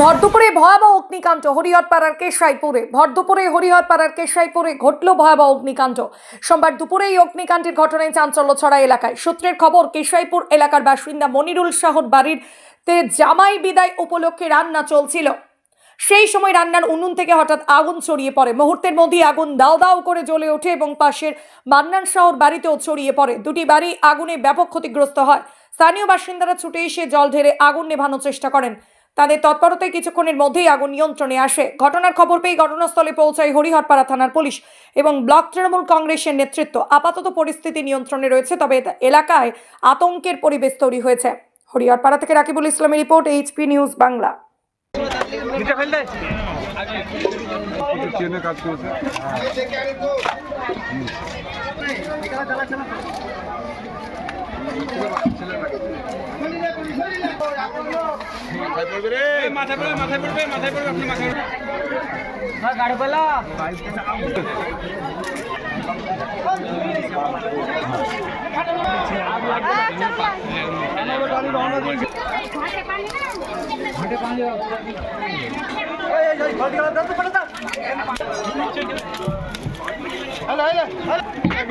ভরদুপুরে ভয়াবহ অগ্নিকাণ্ড, হরিহরপাড়ার কেশাইপুরে। ভরদুপুরে হরিহরপাড়ার কেশাইপুরে ঘটল ভয়াবহ অগ্নিকাণ্ড। সোমবার দুপুরে এই অগ্নিকাণ্ডের ঘটনায় চাঞ্চল্য ছড়া এলাকায়। সূত্রের খবর, কেশাইপুর এলাকার বাসিন্দা মনিরুল শাহর বাড়ির তে জামাই বিদায় উপলক্ষে রান্না চলছিল। সেই সময় রান্নার উনুন থেকে হঠাৎ আগুন ছড়িয়ে পড়ে। মুহূর্তের মধ্যেই আগুন দাও দাও করে জ্বলে ওঠে এবং পাশের মান্নান শাহর বাড়িতেও ছড়িয়ে পড়ে। দুটি বাড়ি আগুনে ব্যাপক ক্ষতিগ্রস্ত হয়। স্থানীয় বাসিন্দারা ছুটে এসে জল ঢেলে আগুন নেভানোর চেষ্টা করেন। তাদের তৎপরতায় কিছুক্ষণের মধ্যেই আগুন নিয়ন্ত্রণে আসে। ঘটনার খবর পেয়ে ঘটনাস্থলে পৌঁছায় হরিহরপাড়া থানার পুলিশ এবং ব্লক তৃণমূল কংগ্রেসের নেতৃত্ব। আপাতত পরিস্থিতি নিয়ন্ত্রণে রয়েছে তবে এলাকায় আতঙ্কের পরিবেশ তৈরি হয়েছে। হরিহরপাড়া থেকে রাকিবুল ইসলামের রিপোর্ট এইচপি নিউজ বাংলা। ট্রেনে কাজ করেছে মাথায় পড়বে মাথায় পড়বে মাথায় পড়বে আপনি মাথায়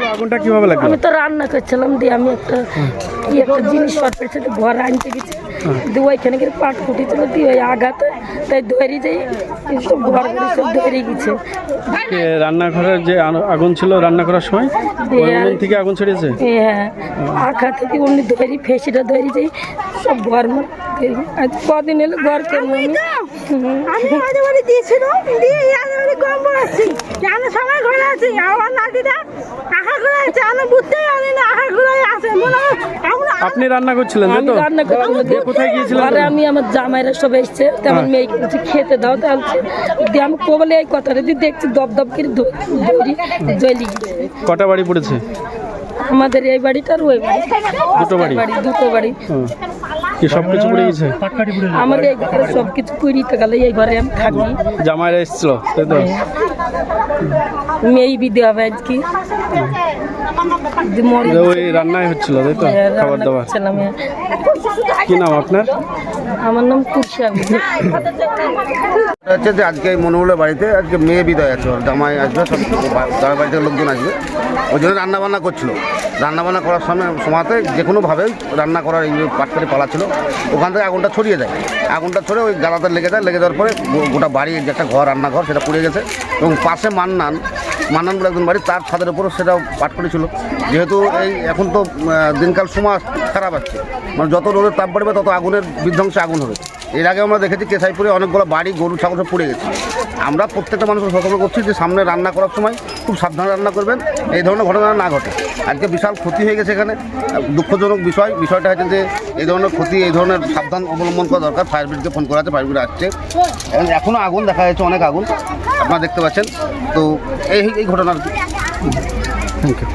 আগুনটা কীভাবে লাগল আমি তো রান্না করছিলাম দিয়ে আমি একটা কি একটা জিনিস পাঠার সাথে ঘর আনতে গেছি দিয়ে ওইখানে গিয়ে পাট ফুটেছিল দিয়ে ওই আঘাতে তাই ধরে যাই সব ঘর বাড়ি সব ধরে গেছে। রান্নাঘরের যে আনো- আগুন ছিল রান্না করার সময়? ওই উনুন থেকে আগুন ছড়িয়েছে? হ্যাঁ। আঘাত থেকে অমনি ধরি ফেসিটা ধরে যাই সব ঘর আজ কদিন এলে ঘর করব আমি। দিয়েছিল দিয়ে আগে বাড়ি কম বলেছি আমি সবাই ঘরে আছি? আমার নাতিটা আশা করে আছে আমি বুঝতেই পারি না আশা করে আছে। মনে হয় আপনি রান্না করছিলেন আমি তো? রান্না করছিলাম কোথায় গিয়েছিলেন? আরে আমি আমার জামাইরা সব এসছে তেমন হ্যাঁ। মেয়েকে খেতে দাও তাহলে। দিয়ে আমি কোবলে এই কথাটা দিয়ে দেখছি দপ দপ করে জ্বলি গেছে কটা বাড়ি পড়েছে? আমাদের এই বাড়িটার ওই বাড়ি দুটো বাড়ি? বাড়ি? দুটো বাড়ি। কি সব কিছু পড়ে গেছে আমার এই ঘরে সব কিছু পুরিতে গেলে এই ঘরে আমি থাকি জামাইরা এসেছিল তাই তো? মেয়ে বিদে হবে আজকে ওই রান্নাই হচ্ছিল তাই তো হ্যাঁ, খাবার দাবার হ্যাঁ। কি নাম আপনার আমার নাম কুরশা বিবি। হচ্ছে যে আজকে এই মনুগুলোর বাড়িতে আজকে মেয়ে বিদায় আছে, ওর জামাই আসবে, সব জামাই বাড়ি থেকে লোকজন আসবে। ওই জন্য রান্নাবান্না করছিল। রান্নাবান্না করার সময় সময়তে যে কোনোভাবেই রান্না করার এই পাটকারি পালা ছিল ওখান থেকে আগুনটা ছড়িয়ে যায় আগুনটা ছড়ে ওই জ্বালাতে লেগে যায়, লেগে যাওয়ার পরে গোটা বাড়ি যে একটা ঘর, রান্নাঘর, সেটা পুড়ে গেছে এবং পাশে মান্নান মান্নান বলে একজন বাড়ি, তার ছাদের উপরও সেটাও পাটকারি ছিল। যেহেতু এই এখন তো দিনকাল সময় খারাপ আসছে মানে যত রোদের তাপ বাড়বে তত আগুনের বিধ্বংসে আগুন হবে। এর আগে আমরা দেখেছি কেসাইপুরে অনেকগুলো বাড়ি, গরু, ছাগল পুড়ে গেছে। আমরা প্রত্যেকটা মানুষকে সতর্ক করছি যে সামনে রান্না করার সময় খুব সাবধানে রান্না করবেন, এই ধরনের ঘটনা না ঘটে। আজকে বিশাল ক্ষতি হয়ে গেছে এখানে। দুঃখজনক বিষয়, বিষয়টা হচ্ছে যে এই ধরনের ক্ষতি, এই ধরনের সাবধান অবলম্বন করা দরকার। ফায়ার ব্রিগেডকে ফোন করা আছে ফায়ার ব্রিগেড আসছে। এখনও আগুন দেখা যাচ্ছে, অনেক আগুন। আপনারা দেখতে পাচ্ছেন। তো এই এই ঘটনার থ্যাংক ইউ